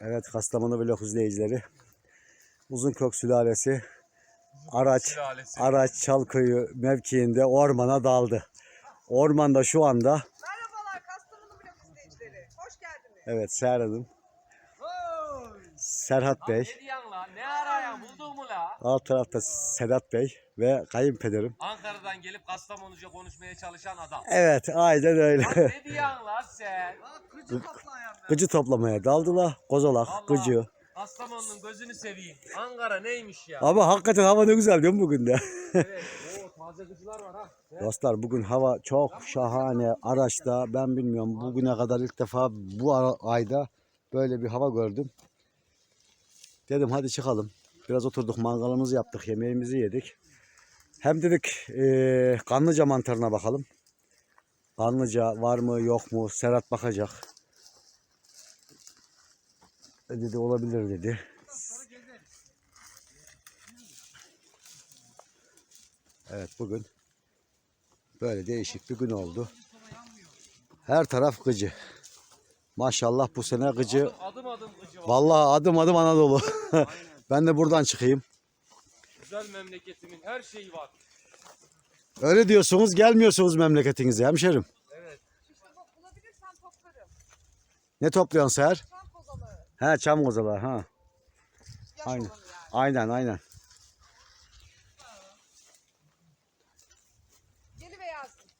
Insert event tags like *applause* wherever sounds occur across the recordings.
Evet Kastamonu vlog izleyicileri. Uzunkök sülalesi araç Sülalesi. araç Çalköy'ü mevkiinde ormana daldı. Ormanda şu anda Merhabalar Kastamonu izleyicileri. Hoş geldiniz. evet Seher Hanım, Serhat Bey, Ne lan? Ne arayan? Buldun mu la? alt tarafta Sedat Bey ve kayınpederim. Ankara'dan gelip Kastamonuca konuşmaya çalışan adam. Evet aynen öyle. Lan ne diyorsun lan sen? Gıcı toplamaya daldılar. Kozolak, Vallahi. gıcı. Kastamonu'nun gözünü seveyim. Ankara neymiş ya? Ama hakikaten hava ne güzel değil mi bugün de? Evet. *laughs* Oo taze kızlar var ha. Dostlar bugün hava çok şahane. Araçta ben bilmiyorum bugüne kadar ilk defa bu ayda böyle bir hava gördüm. Dedim hadi çıkalım. Biraz oturduk mangalımızı yaptık yemeğimizi yedik. Hem dedik eee kanlıca mantarına bakalım. Kanlıca var mı yok mu Serhat bakacak. E dedi olabilir dedi. Evet bugün Böyle değişik bir gün oldu. Her taraf gıcı. Maşallah bu sene gıcı. Adım adım gıcı. Vallahi adım adım Anadolu. *laughs* ben de buradan çıkayım. Güzel memleketimin her şeyi var. Öyle diyorsunuz gelmiyorsunuz memleketinize hemşerim. Evet. İşte bak bulabilirsem toplarım. Ne topluyorsun Seher? He çam kozalar ha. Yaş Aynen. yani. Aynen aynen.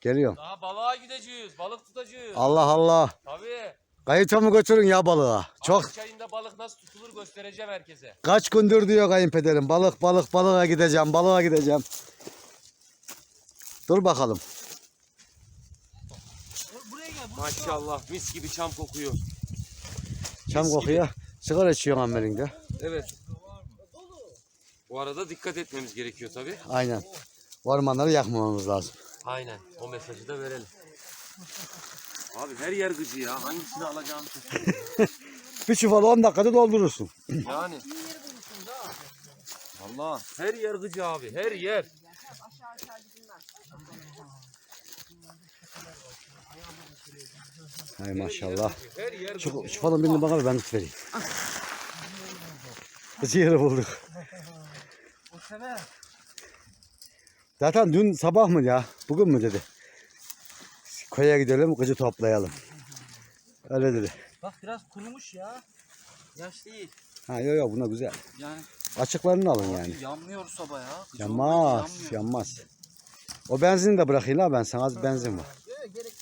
Geliyorum. Daha balığa gideceğiz. Balık tutacağız. Allah Allah. Tabii. Kayıta mı götürün ya balığa? Çok Çok. çayında balık nasıl tutulur göstereceğim herkese. kaç gündür diyor kayınpederim. Balık balık balığa gideceğim balığa gideceğim. Dur bakalım. Maşallah mis gibi çam kokuyor. Çam Mis kokuyor. Sigara içiyorsun ammelinde. Evet. Bu arada dikkat etmemiz gerekiyor tabii. Aynen. Ormanları yakmamamız lazım. Aynen. O mesajı da verelim. Abi her yer gıcı ya. Hangisini alacağım *laughs* Bir çuval 10 dakikada doldurursun. Yani. Allah. Her yer gıcı abi. Her yer. Hay maşallah. Şu, şu falan birini bana ben tut vereyim. *laughs* Yeri bulduk. Zaten dün sabah mı ya? Bugün mü dedi. Koya gidelim kızı toplayalım. Öyle dedi. Bak biraz kurumuş ya. Yaş değil. Ha yok yok buna güzel. Yani Açıklarını alın yani. yanmıyor soba ya. Kız Yanmaz, yanmıyor. yanmaz. O benzini de bırakayım la ben sana az benzin var. Yok, gerek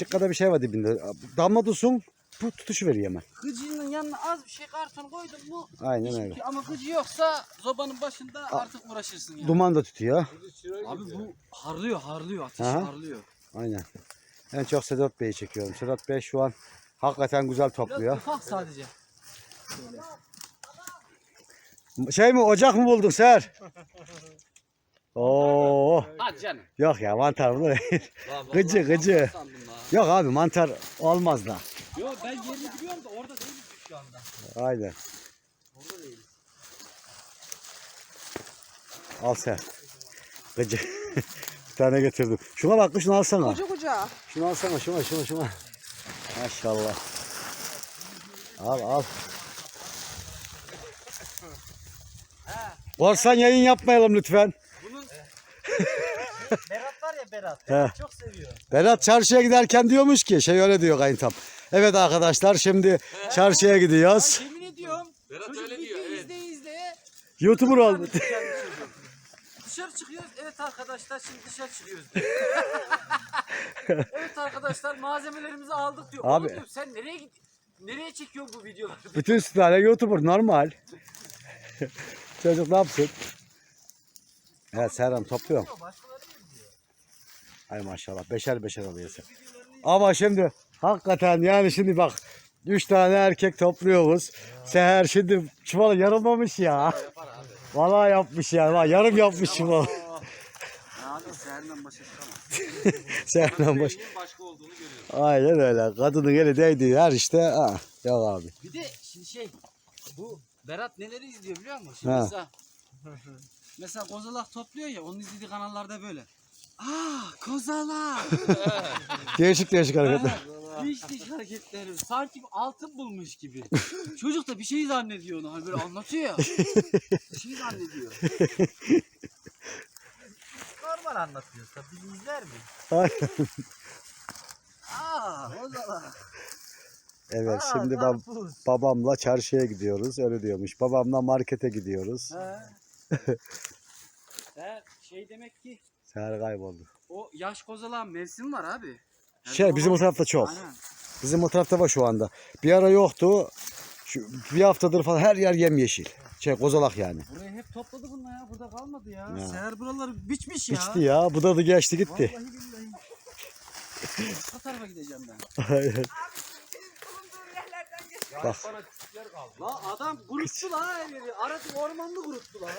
ya. Çıkkada bir şey var dibinde. Damla dursun, bu tutuşu veriyor hemen. Gıcının yanına az bir şey karton koydun mu? Aynen öyle. Ama gıcı yoksa zobanın başında artık uğraşırsın yani. Duman da tutuyor. Abi bu harlıyor harlıyor ateş Aha. harlıyor. Aynen. En çok Sedat Bey'i çekiyorum. Sedat Bey şu an hakikaten güzel Biraz topluyor. ufak sadece. Şey mi ocak mı buldun Ser? Oo. Hadi canım. Yok ya mantar mı? *laughs* Gıcı, gıcı. Yok abi mantar olmaz da. Yok ben yerini biliyorum da orada değiliz biz şu anda. Aynen. Orada değiliz. Al Ser. Gıcı. *laughs* bir tane getirdim. Şuna bak şunu alsana. Koca koca. Şunu alsana şuna şuna şuna. Maşallah. Al al. Korsan yayın yapmayalım lütfen. *laughs* Berat var ya Berat. He. Çok seviyor. Berat çarşıya giderken diyormuş ki şey öyle diyor kayıntam. Evet arkadaşlar şimdi çarşıya gidiyoruz. Yemin ediyorum. Berat öyle diyor, video evet. izleye izleye YouTuber oldu. Dışarı çıkıyoruz. Evet arkadaşlar şimdi dışarı çıkıyoruz. *laughs* evet arkadaşlar malzemelerimizi aldık diyor. Abi- Abi. Diyor, sen nereye git? Nereye çekiyorsun bu videoları? Bütün sülale YouTuber normal. *laughs* Çocuk ne yapsın? Evet Serhan topluyorum. Başkaları izliyor. Ay maşallah beşer beşer alıyorsun. Ama şimdi hakikaten yani şimdi bak üç tane erkek topluyoruz. Seher şimdi çuvalı yarılmamış ya. Vallahi yapmış ya. Vallahi yarım yapmış çuvalı. Abi *laughs* seherinden başa çıkamaz. Seher'den baş. Başka olduğunu görüyoruz. Aynen öyle. Kadının eli değdiği her işte. Ha, yok abi. Bir de şimdi şey bu Berat neleri izliyor biliyor musun? Şimdi. Mesela kozalak topluyor ya onun izlediği kanallarda böyle. Ah kozala. *laughs* Değişik değişik hareketler. *laughs* Diş diş hareketleri. Sanki altın bulmuş gibi. Çocuk da bir şey zannediyor onu. Hani böyle anlatıyor ya. bir şey zannediyor. *laughs* Normal anlatıyorsa bizi izler mi? Aa kozala. Evet Aa, şimdi bab- karpuz. babamla çarşıya gidiyoruz öyle diyormuş. Babamla markete gidiyoruz. He. *laughs* He, şey demek ki Seher kayboldu. o yaş kozalan mevsim var abi. Her Şey bizim o tarafta çok. Aynen. Bizim o tarafta var şu anda. Bir ara yoktu. Şu, bir haftadır falan her yer yemyeşil. Şey kozalak yani. Burayı hep topladı bunlar ya. Burada kalmadı ya. Ya. Seher buraları biçmiş ya. Biçti ya. Bu da da geçti gitti. Vallahi billahi. *laughs* Bu tarafa gideceğim ben. Aynen. Senin bulunduğun yerlerden geç. Bak. Küçükler kaldı. La adam kuruttu la yeri. Arası ormanlı kuruttu la.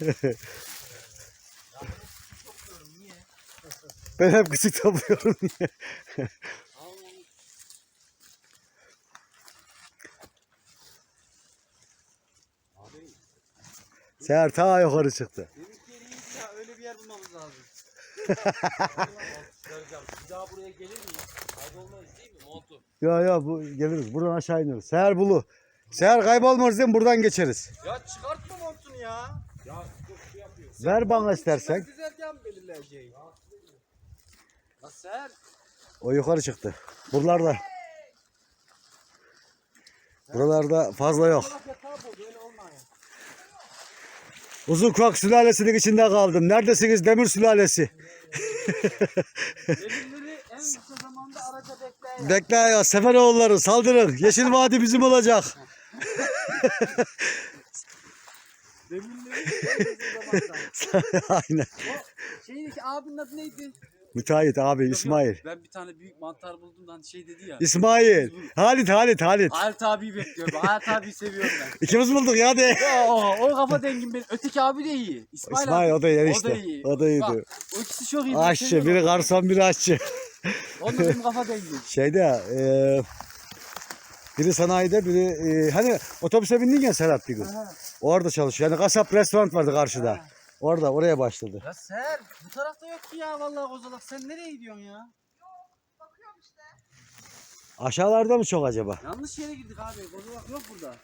*laughs* Ben hep küçük topluyorum diye. Seher ta yukarı çıktı. Demek yeri iyiydi ya. Öyle bir yer bulmamız lazım. Çıkaracağım. *laughs* Bir daha buraya gelir miyiz? Kaybolmayız değil mi? Montu. Ya ya bu geliriz. Buradan aşağı ineriz. Seher bulu. Seher kaybolmaz değil mi? Buradan geçeriz. Ya çıkartma montunu ya. Ya çok şey yapıyor. Ver bana istersen. Mı belirleyeceğim? La Seher. O yukarı çıktı. Buralarda. Buralarda fazla yok. Yatağı bul. Böyle. Uzun kulak sülalesinin içinde kaldım. Neredesiniz demir sülalesi? Demirleri en kısa zamanda araca bekleyin. Bekle ya Seferoğulları saldırın. Yeşil Vadi bizim olacak. Demirleri en kısa zamanda. *laughs* Aynen. O şeydeki abinin adı neydi? Müteahhit abi İsmail. Ben bir tane büyük mantar buldum da hani şey dedi ya. İsmail. Halit Halit Halit. Halit abiyi bekliyorum. Halit abiyi seviyorum ben. İkimiz bulduk ya de. o, o kafa dengin benim. Öteki abi de iyi. İsmail, İsmail abi. o da iyi O da işte. iyi. O da iyiydi. Bak, o ikisi çok iyi. Aşçı. Biri garson biri aşçı. Onunla benim kafa dengin. *laughs* Şeyde eee biri sanayide biri eee, hani otobüse bindin ya Serhat bir gün. Orada çalışıyor. Yani kasap restoran vardı karşıda. Orada oraya başladı. Ya Ser bu tarafta yok ki ya vallahi kozalak. Sen nereye gidiyorsun ya? Bakıyorum işte. Aşağılarda mı çok acaba? Yanlış yere girdik abi. Kozalak yok burada.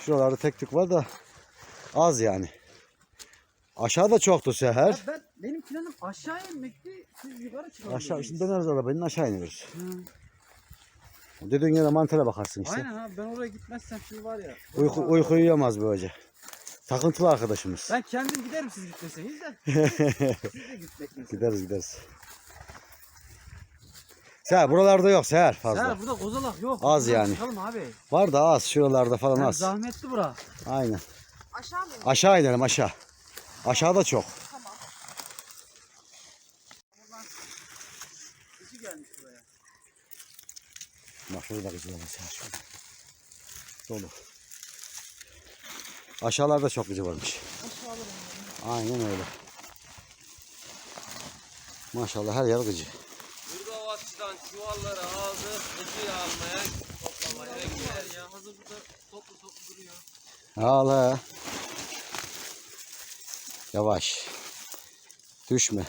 Şuralarda tek tük var da az yani. Aşağıda çoktu Ya seher. ben benim planım aşağı inmekti. Siz yukarı çıkalım. Aşağı şimdi döneriz arabanın aşağı iniyoruz. Hı. Dediğin yere mantara bakarsın işte. Aynen abi ben oraya gitmezsem şimdi var ya. Uyku, uyku uyuyamaz böylece. Takıntılı arkadaşımız. Ben kendim giderim siz gitmeseniz de. *laughs* siz de gitmek. Gideriz gideriz. Seher buralarda yok Seher fazla. Ser burada kozalak yok. Az Buradan yani. Çıkalım abi. Var da az şuralarda falan Yani az. zahmetli bura. Aynen. Aşağı mı? Aşağı inelim aşağı. Aşağıda çok. Tamam. Kişi gelmiş buraya. Bak şurada güzel ama Seher şurada. Dolu. Aşağılarda çok güzel varmış. Aynen öyle. Maşallah her yer gıcı. Burada o açıdan çuvalları aldı. Hızlı almaya toplamaya gider. Ya hazır burada toplu toplu duruyor. Al he. Yavaş. Düşme.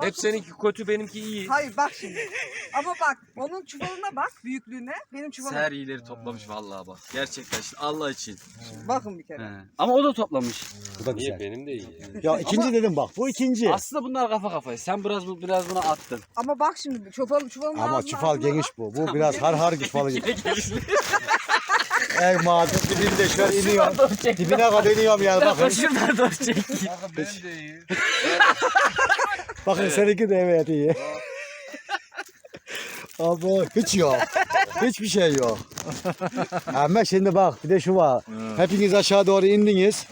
Hep seninki kötü benimki iyi. Hayır bak şimdi. Ama bak onun çuvalına bak büyüklüğüne. Benim çuvalım. Ser iyileri toplamış vallahi bak. Gerçekten işte Allah için. Bakın bir kere. He. Ama o da toplamış. Bu da Niye güzel. benim de iyi. Ya ikinci dedim bak. Bu ikinci. Aslında bunlar kafa kafaya. Sen biraz bu biraz buna attın. Ama bak şimdi çuval çuvalın Ama ağzına- ağzına geniş bu. Bu biraz har har çufalı gibi. Ey *laughs* madem dibinde şöyle iniyorum. Dibine kadar iniyorum yani bakın. Şuradan doğru çek. benim de iyi. Bakın seninki de evet iyi. *laughs* Abi hiç yok. Hiçbir şey yok. *laughs* Ama şimdi bak bir de şu var. Hepiniz aşağı doğru indiniz.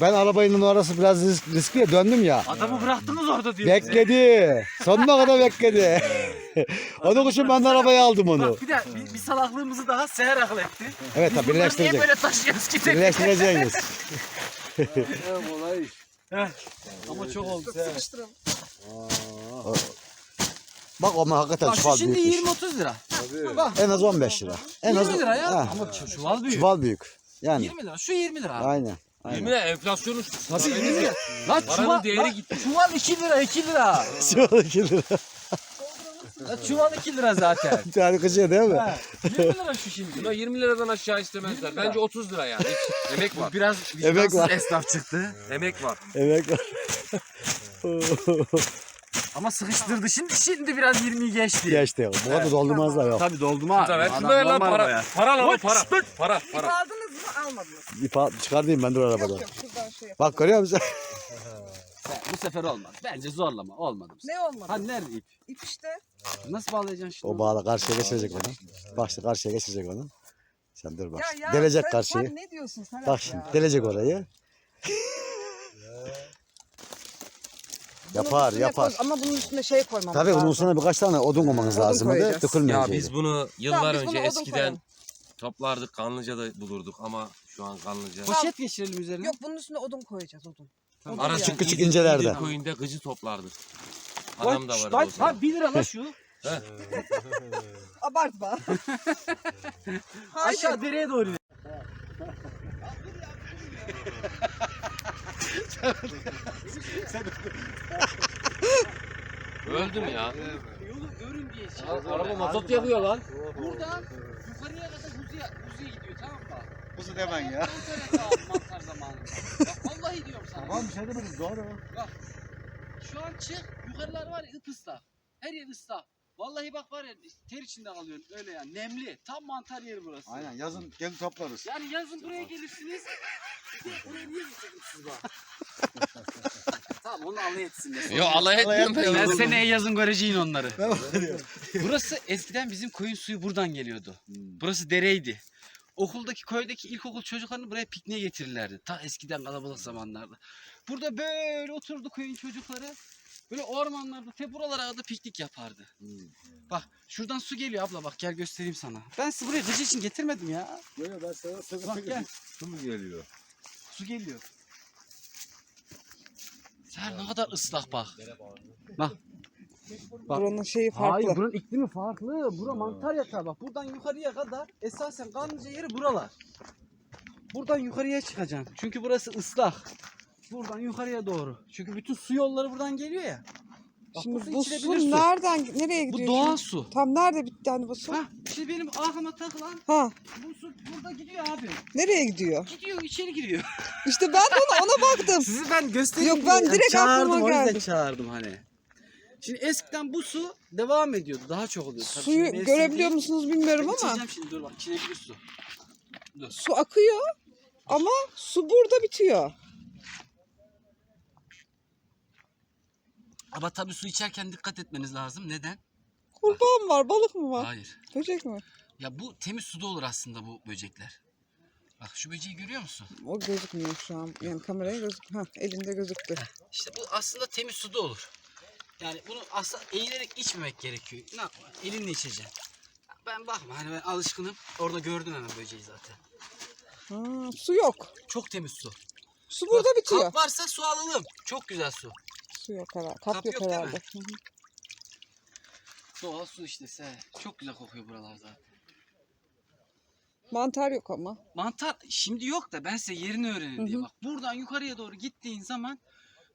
Ben arabayla orası biraz risk, riskli ya döndüm ya. Adamı bıraktınız orada diyor. Bekledi. Sonuna kadar bekledi. Onun için ben de arabaya aldım onu. Bak bir de bir, bir salaklığımızı daha seher akıl etti. Evet tabi Bunları niye birleştirecek. böyle taşıyoruz ki tek? Birleştireceğiniz. *laughs* kolay iş. Ama çok oldu seher. Bak ama hakikaten Bak şu çuval şimdi büyükmüş. 20-30 lira. En az 15 lira. En az 20 lira ya. Ha, Ama çuval büyük. çuval büyük. Yani 20 lira. Şu 20 lira. abi. aynen. Yeminle enflasyonu Tabii değil mi? Lan Paranın çuval, değeri lan gitti. çuval 2 lira 2 lira. *laughs* Şu 2 lira. Lan çuval 2 lira zaten. Bir tane kıcı değil mi? Ha, 20 lira şu şimdi. Buna 20 liradan aşağı istemezler. 20 lira. Bence 30 lira yani. Hiç *laughs* emek var. Biraz Emek var. esnaf çıktı. Emek var. Evet. *laughs* Ama sıkıştırdı. Şimdi şimdi biraz 20'yi geçti. Geçti. Bu kadar doldurmazlar yok. Tabii dolduma. Ver Adam şunu ver lan para. bayağı. Para lan o para. Para İp para. aldınız mı almadınız. İp al- çıkartayım ben dur arabadan. Yok yok şuradan şey. Bak görüyor musun? Bu sefer olmaz. Bence zorlama. Olmadı. Ne olmadı? Ha nerede ip? İp işte. Nasıl bağlayacaksın şimdi? O bağla karşıya geçirecek onu. Bak işte karşıya geçirecek onu. Sen dur bak. Ya ya delecek sen, karşıyı. sen ne diyorsun Serhat Bak şimdi ya? delecek orayı. *laughs* Bunun yapar üstüne yapar. koy- ama bunun üstüne şey koymamız Tabii lazım. bunun üstüne birkaç tane odun koymanız Odun lazım. koyacağız. Ya biz bunu yıllar Tamam, biz önce bunu odun eskiden koyalım. toplardık. Kanlıca'da bulurduk ama şu an Kanlıca. Poşet geçirelim üzerine. Yok bunun üstüne odun koyacağız odun. Odun Ara yani. Küçük küçük incelerde. İndir köyünde gıcı toplardık. Adam da vardı o zaman. Ha 1 lira lan şu. Abartma. Hayır. *laughs* Aşağı dereye doğru. Öldüm ya. Yolu görün diye. şey. Araba mazot yakıyor lan. Buradan yukarıya kadar Huzi'ye Huzi'ye gidiyor tamam mı? Kuzu demen ya. Mantar zamanında. Bak vallahi diyorum sana. Tamam bir şey demedim doğru. Şu an çık yukarılar var ya ıslak. Her yer ıslak. Vallahi bak var ya ter içinde kalıyorsun öyle yani nemli. Tam mantar yeri burası. Aynen yazın gelin toplarız. Yani yazın buraya gelirsiniz. Oraya niye getirdiniz siz bak? *laughs* tamam onu alay etsinler. Yo alay etmiyorum ben. Ben ya. seneye yazın göreceğin onları. *laughs* Burası eskiden bizim koyun suyu buradan geliyordu. Burası dereydi. Okuldaki köydeki ilkokul çocuklarını buraya pikniğe getirirlerdi. Ta eskiden kalabalık zamanlarda. Burada böyle oturdu köyün çocukları. Böyle ormanlarda te buralara kadar piknik yapardı. Bak şuradan su geliyor abla bak gel göstereyim sana. Ben sizi buraya gıcı için getirmedim ya. Yok ben sana Bak gel Su mu geliyor? su geliyor. Sen ne kadar ıslak bak. Bak. Bak. Buranın şeyi farklı. Hayır buranın iklimi farklı. Bura mantar yatağı bak. Buradan yukarıya kadar esasen kanlıca yeri buralar. Buradan yukarıya çıkacaksın. Çünkü burası ıslak. Buradan yukarıya doğru. Çünkü bütün su yolları buradan geliyor ya. Bak Şimdi bu su su. nereden nereye Bu gidiyor? doğal şimdi? su. Tam nerede bitti hani bu su? Ha, şimdi benim aklıma takılan Ha, bu su burada gidiyor abi. nereye gidiyor? Gidiyor içeri giriyor. *laughs* İşte ben de ona, ona baktım. Sizi ben göstereyim. Yok, ben direkt çağırdım, aklıma o yüzden geldi. çağırdım hani. Şimdi eskiden bu su devam ediyordu. Daha çok oluyordu. Tabii Suyu şimdi görebiliyor değil. musunuz bilmiyorum ama İçeceğim şimdi dur bak içilebilir su. su akıyor ama su burada bitiyor. Ama tabii su içerken dikkat etmeniz lazım. Neden? Kurbağa mı var, balık mı var, Hayır. böcek mi? Ya bu temiz suda olur aslında bu böcekler. Bak şu böceği görüyor musun? O gözükmüyor şu an. Yani kameraya gözük. Ha, elinde gözüktü. İşte bu aslında temiz suda olur. Yani bunu aslında eğilerek içmemek gerekiyor. Ne yapma? Elinle içeceksin. Ben bakma hani ben alışkınım. Orada gördün hemen böceği zaten. Ha, su yok. Çok temiz su. Su burada Bak, bitiyor. Kap varsa su alalım. Çok güzel su. Su yok herhalde. Kap, Kap yok, yok değil mi? herhalde. Hı hı. Doğal su işte. Se. Çok güzel kokuyor buralar zaten. Mantar yok ama. Mantar şimdi yok da ben size yerini öğrenin diye Hı bak. Buradan yukarıya doğru gittiğin zaman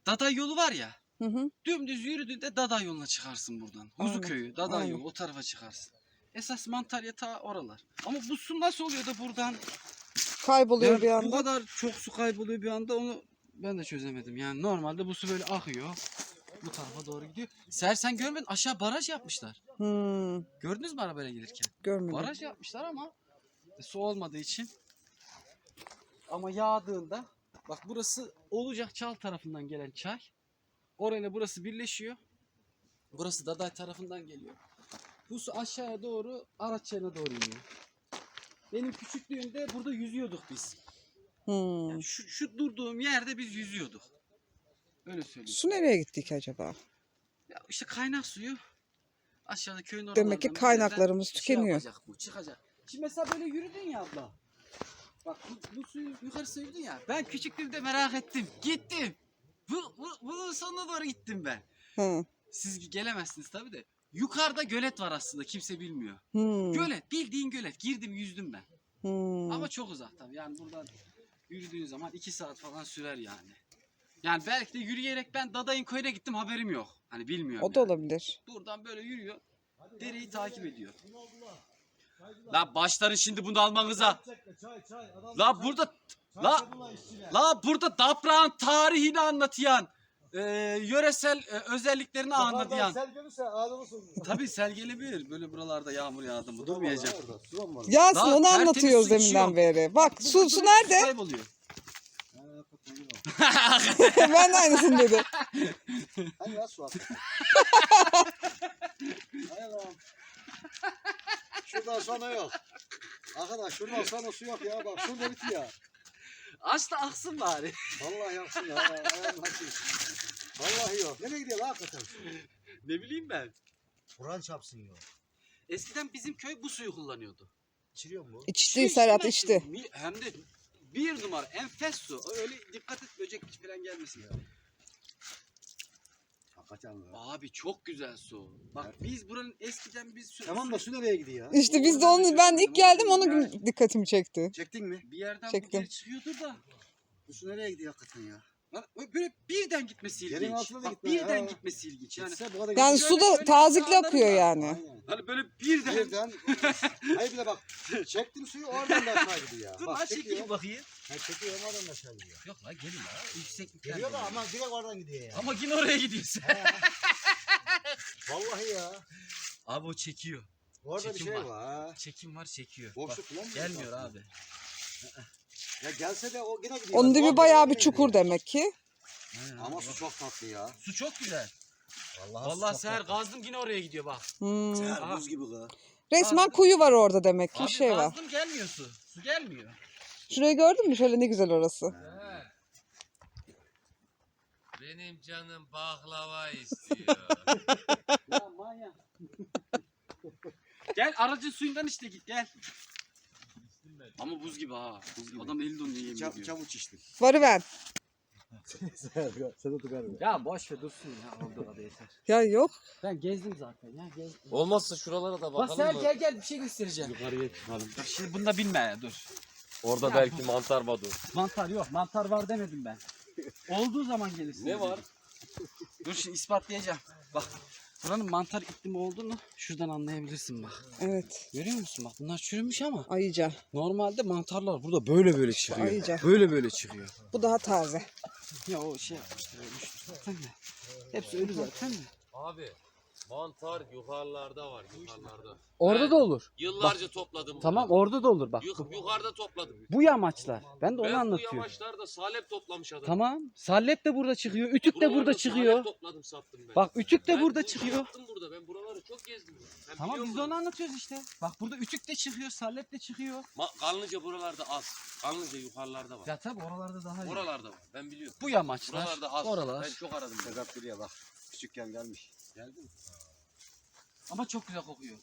Daday yolu var ya. Hı hı. Dümdüz yürüdüğünde Daday yoluna çıkarsın buradan. Huzu köyü, aynen. yolu o tarafa çıkarsın. Esas mantar yatağı oralar. Ama bu su nasıl oluyor da buradan Kayboluyor Ya bir bu anda. kadar çok su kayboluyor bir anda onu ben de çözemedim. Yani normalde bu su böyle akıyor. Bu tarafa doğru gidiyor. Ser sen görmedin aşağı baraj yapmışlar. Hmm, Gördünüz mü arabayla gelirken? görmedim. Baraj yapmışlar ama e, su olmadığı için. Ama yağdığında bak burası olacak çal tarafından gelen çay. Orayla burası birleşiyor. Burası Daday tarafından geliyor. Bu su aşağıya doğru Araççay'a doğru iniyor. Benim küçüklüğümde burada yüzüyorduk biz. Hmm. Yani şu, şu durduğum yerde biz yüzüyorduk. Öyle söyleyeyim. Su nereye gitti ki acaba? Ya işte kaynak suyu aşağıda köyün Demek ki kaynaklarımız şey tükeniyor. yapacak bu, çıkacak. Şimdi mesela böyle yürüdün ya abla. Bak bu, bu suyu yukarı sürdün ya. Ben küçüklüğümde merak ettim. Gittim. Bu, bu, bunun sonuna doğru gittim ben. Hı. Siz gelemezsiniz tabii de. Yukarıda gölet var aslında kimse bilmiyor. Hmm. Gölet bildiğin gölet. Girdim yüzdüm ben. Hmm. Ama çok uzak tabii yani buradan Yürüdüğün zaman 2 saat falan sürer yani. Yani belki de yürüyerek ben Dadayın köyüne gittim haberim yok. Hani bilmiyorum. O da yani. olabilir. Buradan böyle yürüyor. Dereyi takip ediyor. La başların şimdi bunu almanıza. La burada la la burada daprağın tarihini anlatayan, e, yöresel e, özelliklerini anlatayan. Sel gelirse ağlamasın. Tabii sel gelebilir. Böyle buralarda yağmur yağdı mı durmayacak. Daha onu tertemiz anlatıyoruz su içiyor. deminden beri. Bak su, su nerede? Kayboluyor. *laughs* ben de aynısını dedim. Hani ya su attı. Hay Allah'ım. Şuradan sonra yok. Arkadaş şuradan sonra su yok ya bak şurada bitiyor. Aç da aksın bari. Vallahi yaksın ya. Ayağım açayım. Vallahi yok. Nereye gidiyor lan hakikaten? Ne bileyim ben. Kur'an çapsın yok. Eskiden bizim köy bu suyu kullanıyordu. İçiriyor mu? İçti Su Serhat içmez içti. mi? Hem de bir numara enfes su. Öyle dikkat et böcek falan gelmesin. Hakikaten ya. Abi çok güzel su. Bak biz buranın eskiden biz su, Tamam da su nereye gidiyor? İşte biz de onu ben ilk geldim onu dikkatimi çekti. Çektin mi? bir yerden bu Çektim. geri çıkıyordur da. Bu su nereye gidiyor hakikaten ya? Lan Böyle birden gitmesi ilginç. Yerin altına da Bak gitmiyor birden ya. gitmesi ilginç. Yani Gitse bu kadar Yani su da sağdan akıyor yani. Aynen. hani böyle birden. Birden. *laughs* Hayır bir de bak. Çektim suyu oradan da aşağı gidiyor. Dur Bak lan çekiyor. çekeyim bakayım. Ha çekiyor oradan da aşağı gidiyor. Yok la gelin la. Yükseklikten. Geliyor da geliyor. ama direkt oradan gidiyor ya. Ama yine oraya gidiyorsun. Vallahi ya. Abi o çekiyor. Orada bir Çekim şey var. var. ha. Çekim var çekiyor. Boşluk Bak, mı? gelmiyor abi. Ya gelse de o yine gidiyor. Onun dibi Orada bayağı bir çukur demek ki. Ama su çok tatlı ya. Su çok güzel. Vallahi, Vallahi seher gazdım yine oraya gidiyor bak. Hmm. Seher buz gibi kız. Resmen kuyu var orada demek ki Abi şey var. gazdım gelmiyor su. Su gelmiyor. Şurayı gördün mü? Şöyle ne güzel orası. Benim canım baklava istiyor. *laughs* Ya manyak. gel aracın suyundan işte git gel. Ama buz gibi ha. Buz gibi. Adam eli donuyor yemin Çab ediyor. çavuç içtim. Sen de tıkarım. Ya boş ver dursun ya oldu da yeter. Ya yok. Ben gezdim zaten ya gezdim. Olmazsa şuralara da Bak bakalım sen mı? gel gel bir şey göstereceğim. Yukarıya çıkalım. Dur şimdi bunu da bilme ya dur. Orada belki mantar vardır. Mantar yok mantar var demedim ben. *laughs* Olduğu zaman gelirsin. Ne var? Dur şimdi ispatlayacağım. Bak buranın mantar iklimi olduğunu şuradan anlayabilirsin bak. Evet. Görüyor musun bak bunlar çürümüş ama Ayıca. normalde mantarlar burada böyle böyle çıkıyor. Ayıca. Böyle böyle çıkıyor. Bu daha taze. Ya o şey yapmışlar ölmüştür zaten de. Hepsi ölü zaten de. Abi mantar yukarılarda var yukarılarda. Orada da olur. Yıllarca topladım. Tamam orada da olur bak. Yuk- yukarıda topladım. Bu yamaçlar. Ben de onu ben bu anlatıyorum. yamaçlarda salep toplamış adam. Tamam. Salep de burada çıkıyor. Ütük de burada Buralarda çıkıyor. Salep topladım sattım ben. Bak ütük de Ben burada bu- çıkıyor. Yaptım burada. Ben buraları çok gezdim. Ben Tamam biliyorum biz de onu anlatıyoruz işte. Bak burada ütük de çıkıyor, salep de çıkıyor. Ma- Kanlıca buralarda az. Kanlıca yukarılarda var. Ya tabi oralarda daha iyi. Oralarda var. Ben biliyorum. Bu yamaçlar, Buralarda az. oralar. Ben çok aradım. Sedat bak. Küçükken gelmiş. Geldi mi? Ama çok güzel kokuyor.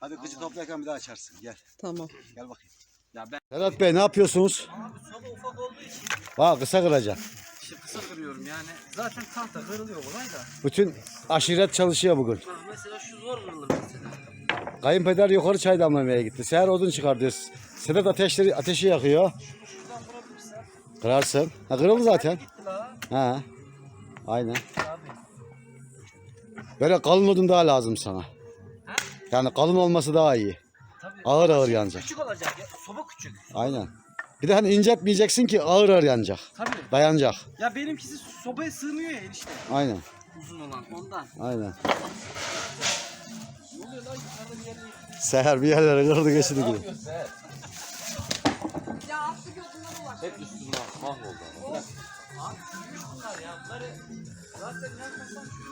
Hadi kıcı toplarken bir daha açarsın. Gel. Tamam. Gel bakayım. Ya ben Sedat Bey ne yapıyorsunuz? soba ufak olduğu için Bak kısa kıracaksın. işte kısa kırıyorum yani. Zaten tahta kırılıyor kolay da. Bütün aşiret çalışıyor bugün. Bak mesela şu zor kırılır mesela. Kayınpeder yukarı çay damlamaya gitti. Seher odun çıkardı. Sedat ateşleri ateşi yakıyor. Şuradan vurabilirsem. Kırarsın. Ha kırıldı zaten. Gitti la. Ha. Aynen. Abi. Böyle kalın odun daha lazım sana. Yani kalın olması daha iyi. Tabii. Ağır ağır Şey, yanacak. Küçük olacak ya. Soba küçük. Aynen. Bir de hani incetmeyeceksin ki ağır ağır yanacak. Tabii. Dayanacak. Ya benimkisi sobaya sığmıyor ya enişte. Aynen. Uzun olan ondan. Aynen. Ne oluyor lan yukarıda bir yere Seher bir yerlere kırdı geçti gibi. Ya attı gözünden ulaş. Hep üstünden mahvoldu. ama. Abi çürümüş bunlar ya. Bunları zaten yakmasan çürümüş.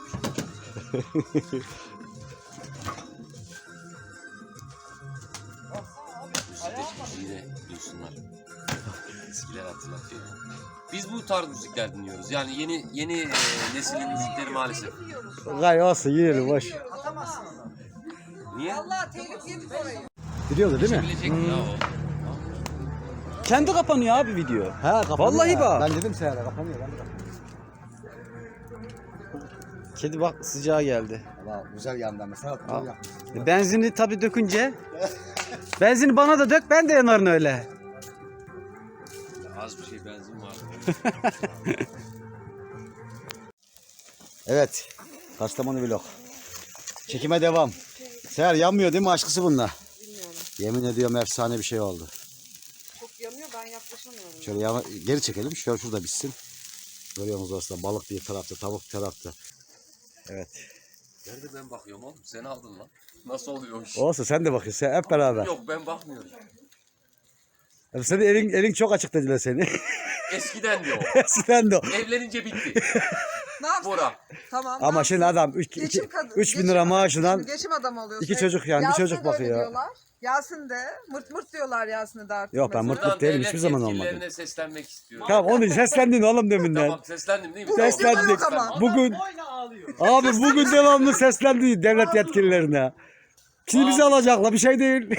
De duysunlar. Eskiler hatırlatıyor. Biz bu tarz müzikler dinliyoruz. Yani yeni yeni e, neslin müzikleri maalesef. Gay olsun yiyelim boş. Niye? Vallahi telif yedik orayı. Biliyordu değil mi? Bilecek ya o. Kendi kapanıyor abi video. Ha kapanıyor. Vallahi ya. bak. Ben dedim Seher'e kapanıyor. Ben de kapanıyor. Kedi bak sıcağı geldi. Valla güzel yandı ama Serhat güzel yapmış. Benzini tabi dökünce. Benzini bana da dök ben de yanarım öyle. Az bir şey benzin var. *laughs* Evet. Kastamonu vlog. Çekime devam. Seher yanmıyor değil mi aşkısı bunlar? Bilmiyorum. Yemin ediyorum efsane bir şey oldu. Çok yanıyor ben yaklaşamıyorum. Şöyle yana- geri çekelim. Şöyle şurada bitsin. Görüyor musunuz aslında balık bir tarafta, tavuk bir tarafta. Evet. Nerede ben bakıyorum oğlum? Sen aldın lan. Nasıl oluyor o iş? Olsun sen de bakıyorsun. Sen hep beraber. Yok ben bakmıyorum. Senin elin, elin çok açık dediler seni. *laughs* Eskiden de o. *laughs* Eskiden de o. Evlenince bitti. Ne yapsın? Bora. Tamam. ne Ama yapsın? şimdi adam 3 Geçim kadın- bin geçim- lira maaşından geçim adamı oluyorsun. iki çocuk yani bir çocuk öyle bakıyor. Diyorlar. Yasin de mırt mırt diyorlar Yasin'e de artık. Yok, ben mesela. mırt mırt- değilim, devlet hiçbir zaman olmadı. yetkililerine seslenmek istiyorum. Tamam onu seslendin oğlum deminden. Tamam seslendim değil mi? Tamam. Seslendik. Bugün Oyna ağlıyor. abi bugün devamlı seslendi devlet yetkililerine. Şimdi bizi alacaklar bir şey değil.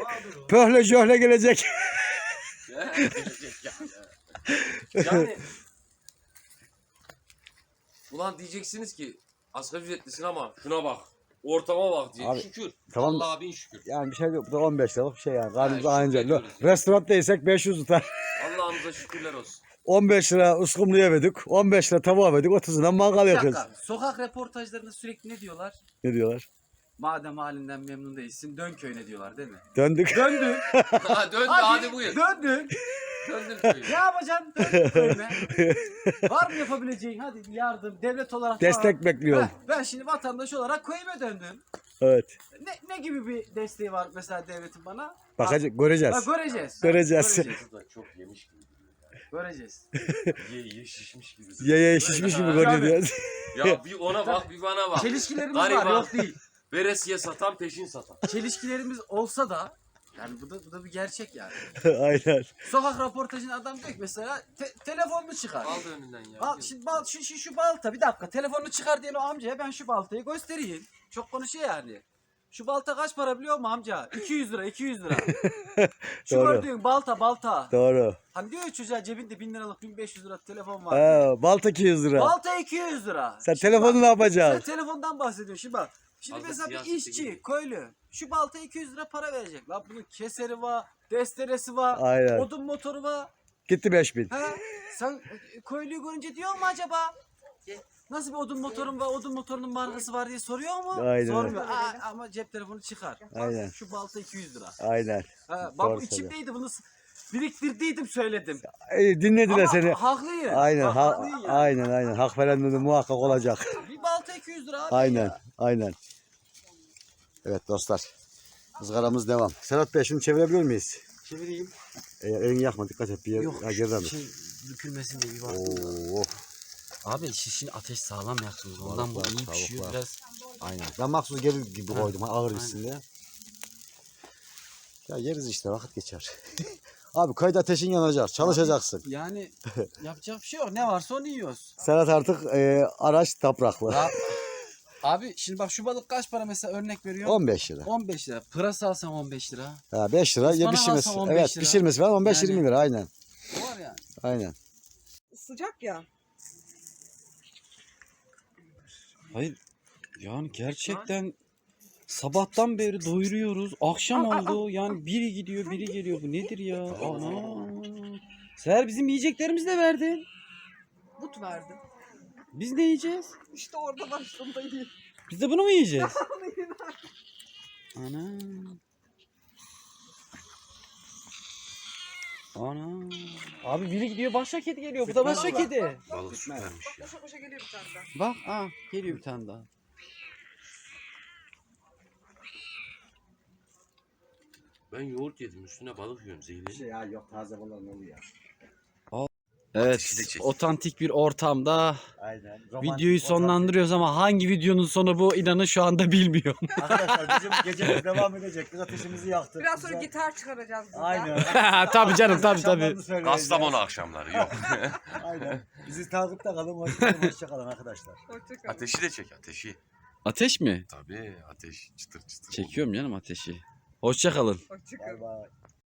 *laughs* Pöhle jöhle gelecek. *laughs* Ya, gelecek ya, ya. Yani Ulan diyeceksiniz ki asgari ücretlisin ama şuna bak. Ortama bak diye. Abi, şükür. tamam. Allah'a bin şükür. Yani bir şey yok. Bu da 15 liralık bir şey yani. Karnımızı Ha, aynı. şükrediyoruz ya. Restoranda yesek 500 tutar. Allah'ımıza şükürler olsun. 15 lira uskumluya verdik. 15 lira tavuğa verdik. 30'undan mangal Bir yapıyoruz. Sokak reportajlarında sürekli ne diyorlar? Ne diyorlar? Madem halinden memnun değilsin dön köyüne diyorlar değil mi? Döndük. Döndün. *laughs* Ha, döndü hadi, buyur. Döndün. Döndüm *laughs* köyü. Ne yapacaksın? Dön köyüne. Var mı yapabileceğin? Hadi yardım. Devlet olarak. Destek bekliyorum. Heh, Ben şimdi vatandaş olarak köyüme döndüm. Evet. Ne, ne gibi bir desteği var mesela devletin bana? Bakacak, Ha, göreceğiz. göreceğiz. Göreceğiz. Göreceğiz. Şurada çok yemiş gibi. Göreceğiz. Ye ye şişmiş gibi. Ye ye şişmiş gibi Ha. görünüyor. Ya bir ona bak bir bana bak. Çelişkilerimiz var yok değil. Veresiye satan peşin satan. Çelişkilerimiz olsa da yani bu da, bu da bir gerçek yani. *laughs* Aynen. Sokak röportajında adam diyor ki mesela te- telefonunu çıkar. Al da önünden ya. Al, şimdi bal, şu, şu, şu balta bir dakika telefonunu çıkar diyen o amcaya ben şu baltayı göstereyim. Çok konuşuyor yani. Şu balta kaç para biliyor musun amca? 200 lira 200 lira. *laughs* şu Doğru. gördüğün balta balta. Doğru. Hani diyor ya çocuğa cebinde 1000 liralık 1500 lira telefon var. Ha, balta 200 lira. Balta 200 lira. Sen Şimdi telefonu bak, ne Sen yapacaksın? telefondan bahsediyorsun şimdi bak. Şimdi Fazla mesela bir siyasete işçi, girmiyor. köylü şu balta 200 lira para verecek. Lan bunun keseri var, desteresi var, Aynen. odun motoru var. Gitti 5000. He? Sen e, köylüyü görünce diyor mu acaba? Nasıl bir odun motorun var, odun motorunun markası var diye soruyor mu? Aynen. Sormuyor. Aa, ama cep telefonu çıkar. Aynen. Şu balta 200 lira. Aynen. Ha, bak Doğru bu içimdeydi bunu s- biriktirdiydim söyledim. Ey, dinlediler Ama seni. haklıyım. Aynen. Ha, haklıyım yani. aynen aynen. Hak veren muhakkak olacak. Bir balta 200 lira abi Aynen. ya. Aynen. Evet dostlar. Izgaramız devam. Serhat Bey şunu çevirebiliyor muyuz? Çevireyim. Eğer elini yakma dikkat et bir yer. Yok Ha, geriden şey dökülmesin diye bir bak. Oo, Abi şişin ateş sağlam yaktınız. Ondan bu iyi pişiyor biraz. aynen. Ben maksus geri gibi Ha, koydum ağır aynen. bitsin diye. Ya yeriz işte vakit geçer. *laughs* Abi kayıt ateşin yanacak. Çalışacaksın. Yani *laughs* yapacak bir şey yok. Ne varsa onu yiyoruz. Serhat artık e, araç topraklı. Abi şimdi bak şu balık kaç para mesela örnek veriyorum. 15 lira. 15 lira. Pırasa alsam 15 lira. Ha 5 lira ya Ispanak pişirmesi. alsam 15 Evet lira. pişirmesi falan 15-20 Yani- lira aynen. Var yani. Aynen. Sıcak ya. Hayır yani gerçekten sabahtan beri doyuruyoruz. Akşam oldu. Yani biri gidiyor biri geliyor. Bu nedir ya? Ana. Seher bizim yiyeceklerimizi de verdin. But verdim. Biz ne yiyeceğiz? İşte orada başında iyi. Biz de bunu mu *laughs* yiyeceğiz? Ana. Ana. Abi biri gidiyor başka kedi geliyor. Bu da başka kedi. Balık süpermiş ya. Koşa koşa geliyor bir tane daha. Bak aa geliyor bir tane daha. Ben yoğurt yedim üstüne balık yiyorum zehirli. ya yok taze balığı oluyor. Evet, Ateşi de çek. otantik bir ortamda Aynen. videoyu sonlandırıyoruz ama hangi videonun sonu bu inanın şu anda bilmiyorum. *laughs* Arkadaşlar bizim gecemiz devam edecek. Biz ateşimizi yaktık. Biraz sonra Güzel. gitar çıkaracağız burada. Aynen. *laughs* tabii canım tabii tabii. Akşamlarını söyleyeceğiz. Kastamonu akşamları yok. *laughs* Aynen. Bizi takipte kalın. Hoşçakalın. Hoşçakalın arkadaşlar. Hoşçakalın. ateşi de çek ateşi. Ateş mi? Tabii ateş çıtır çıtır. Çekiyorum canım ateşi. Hoşça kalın. Hoşçakalın. Bay bay.